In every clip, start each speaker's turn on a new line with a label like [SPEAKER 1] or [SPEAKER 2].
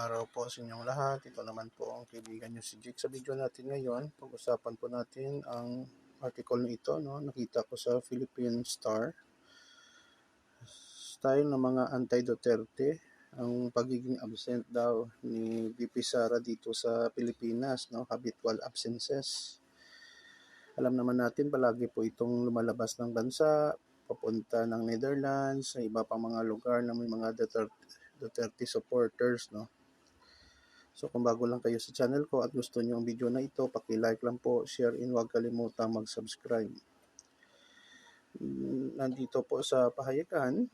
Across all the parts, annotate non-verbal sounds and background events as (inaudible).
[SPEAKER 1] araw po sa inyong lahat. Ito naman po ang kaibigan nyo si Jake. Sa video natin ngayon, pag-usapan po natin ang article na ito. No? Nakita ko sa Philippine Star. Style ng mga anti-Duterte. Ang pagiging absent daw ni VP Sara dito sa Pilipinas. No? Habitual absences. Alam naman natin palagi po itong lumalabas ng bansa, papunta ng Netherlands, sa iba pang mga lugar na may mga Duterte, Duterte supporters, no? So kung bago lang kayo sa channel ko at gusto niyo ang video na ito, paki-like lang po, share and huwag kalimutang mag-subscribe. Mm, Nandito po sa pahayagan,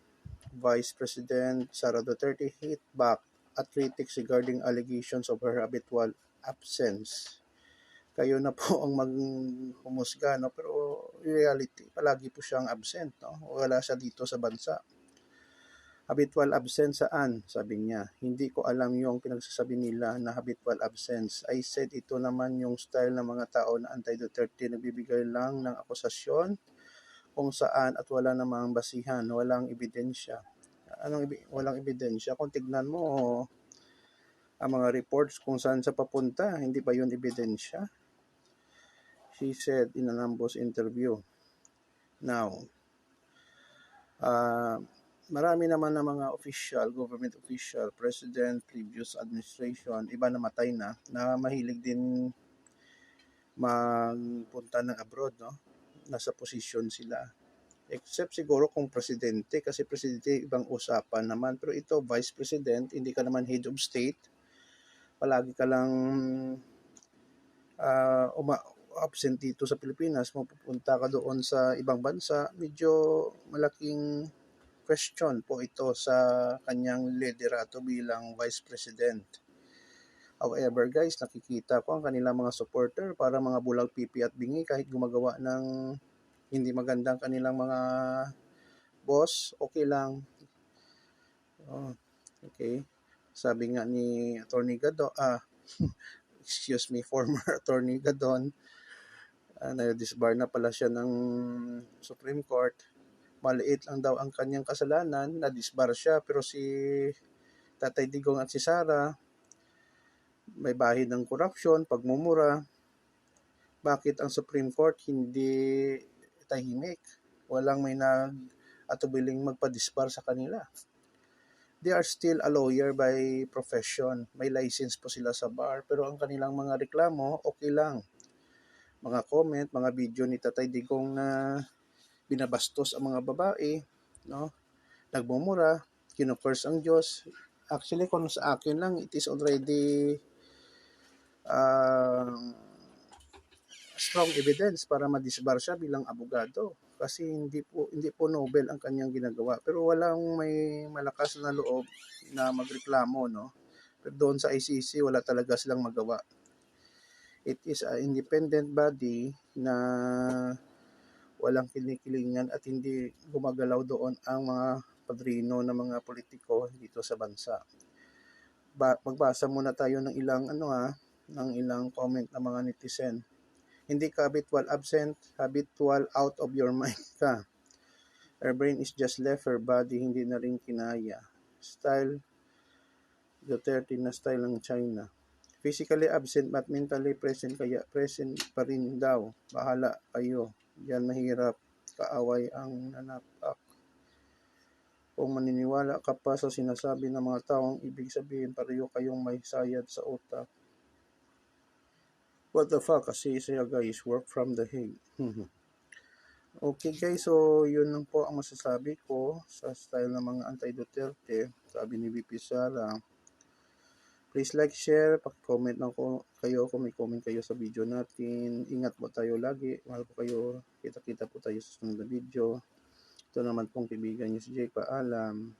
[SPEAKER 1] Vice President Sara Duterte hit back at critics regarding allegations of her habitual absence kayo na po ang maghumusga, no? Pero reality, palagi po siyang absent, no? Wala siya dito sa bansa. Habitual absence saan? Sabi niya. Hindi ko alam yung pinagsasabi nila na habitual absence. I said ito naman yung style ng mga tao na anti-Duterte nagbibigay lang ng akusasyon kung saan at wala namang basihan, walang ebidensya. Anong walang ebidensya? Kung tignan mo ang mga reports kung saan sa papunta, hindi ba yun ebidensya? she said in an ambush interview. Now, uh, marami naman na mga official, government official, president, previous administration, iba na matay na, na mahilig din magpunta ng abroad, no? Nasa posisyon sila. Except siguro kung presidente, kasi presidente ibang usapan naman. Pero ito, vice president, hindi ka naman head of state. Palagi ka lang uh, uma- absent dito sa Pilipinas, mapupunta ka doon sa ibang bansa, medyo malaking question po ito sa kanyang liderato bilang Vice President. However guys, nakikita ko ang kanilang mga supporter para mga bulag pipi at bingi kahit gumagawa ng hindi magandang kanilang mga boss, okay lang. Oh, okay. Sabi nga ni Attorney Gadon, ah, (laughs) excuse me, former (laughs) Attorney Gadon, uh, na-disbar na pala siya ng Supreme Court. Maliit lang daw ang kanyang kasalanan, na-disbar siya, pero si Tatay Digong at si Sara, may bahid ng korupsyon, pagmumura. Bakit ang Supreme Court hindi tahimik? Walang may nag-atubiling magpa-disbar sa kanila. They are still a lawyer by profession. May license po sila sa bar, pero ang kanilang mga reklamo, okay lang mga comment, mga video ni Tatay Digong na binabastos ang mga babae, no? Nagmumura, kinukurs ang Diyos. Actually, kung sa akin lang, it is already uh, strong evidence para madisbar siya bilang abogado kasi hindi po hindi po Nobel ang kanyang ginagawa pero walang may malakas na loob na magreklamo no pero doon sa ICC wala talaga silang magawa it is an independent body na walang kinikilingan at hindi gumagalaw doon ang mga padrino ng mga politiko dito sa bansa. Ba- magbasa muna tayo ng ilang ano ha, ng ilang comment ng mga netizen. Hindi ka habitual absent, habitual out of your (laughs) mind ka. Her brain is just left her body, hindi na rin kinaya. Style, Duterte na style ng China. Physically absent but mentally present kaya present pa rin daw. Bahala kayo. Yan mahirap. Kaaway ang nanapak. Kung maniniwala ka pa sa sinasabi ng mga taong ibig sabihin pareho kayong may sayad sa utak. What the fuck? Kasi siya guys, work from the Hague. (laughs) okay guys, so yun lang po ang masasabi ko sa style ng mga anti-Duterte. Sabi ni VP Sara. Please like, share, pag-comment ko kayo kung may comment kayo sa video natin. Ingat po tayo lagi. Mahal po kayo. Kita-kita po tayo sa sunod na video. Ito naman pong kaibigan niyo si Jake. Paalam.